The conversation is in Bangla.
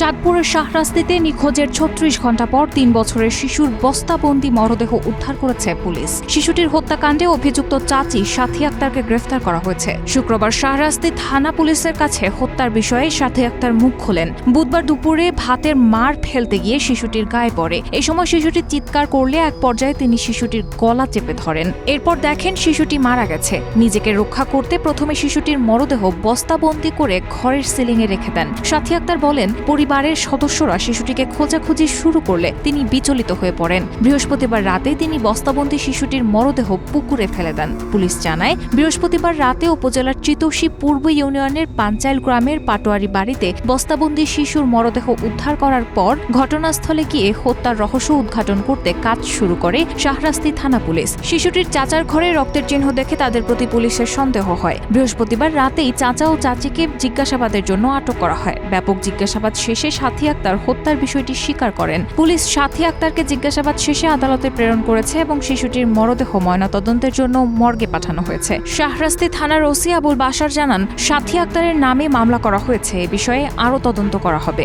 চাঁদপুরের শাহরাস্তিতে নিখোঁজের ছত্রিশ ঘণ্টা পর তিন বছরের শিশুর বস্তাবন্দি মরদেহ উদ্ধার করেছে পুলিশ। শিশুটির হত্যাকাণ্ডে অভিযুক্ত চাচি সাথী আক্তারকে গ্রেফতার করা হয়েছে। শুক্রবার শাহরাস্তি থানা পুলিশের কাছে হত্যার বিষয়ে সাথী আক্তার মুখ খোলেন। বুধবার দুপুরে ভাতের মার ফেলতে গিয়ে শিশুটির গায়ে পড়ে। এই সময় শিশুটি চিৎকার করলে এক পর্যায়ে তিনি শিশুটির গলা চেপে ধরেন। এরপর দেখেন শিশুটি মারা গেছে। নিজেকে রক্ষা করতে প্রথমে শিশুটির মরদেহ বস্তাবন্দি করে ঘরের সিলিংয়ে রেখে দেন। সাথী আক্তার বলেন পরিবারের সদস্যরা শিশুটিকে খোঁজাখুঁজি শুরু করলে তিনি বিচলিত হয়ে পড়েন। বৃহস্পতিবার রাতে তিনি বস্তাবন্দি শিশুটির মরদেহ পুকুরে ফেলে দেন। পুলিশ জানায়, বৃহস্পতিবার রাতে উপজেলার চিতোষী পূর্ব ইউনিয়নের পাঞ্চাইল গ্রামের পাটোয়ারি বাড়িতে বস্তাবন্দি শিশুর মরদেহ উদ্ধার করার পর ঘটনাস্থলে গিয়ে হত্যার রহস্য উদ্ঘাটন করতে কাজ শুরু করে শাহরাস্তি থানা পুলিশ। শিশুটির চাচার ঘরে রক্তের চিহ্ন দেখে তাদের প্রতি পুলিশের সন্দেহ হয়। বৃহস্পতিবার রাতেই চাচা ও চাচিকে জিজ্ঞাসাবাদের জন্য আটক করা হয়। ব্যাপক জিজ্ঞাসাবাদ শেষে সাথী আক্তার হত্যার বিষয়টি স্বীকার করেন। পুলিশ সাথী আক্তারকে জিজ্ঞাসাবাদ শেষে আদালতে প্রেরণ করেছে এবং শিশুটির মরদেহ ময়নাতদন্তের জন্য মর্গে পাঠানো হয়েছে। শাহরাস্তি থানার ওসি আবুল বাসার জানান, সাথী আক্তারের নামে মামলা করা হয়েছে। এ বিষয়ে আরও তদন্ত করা হবে।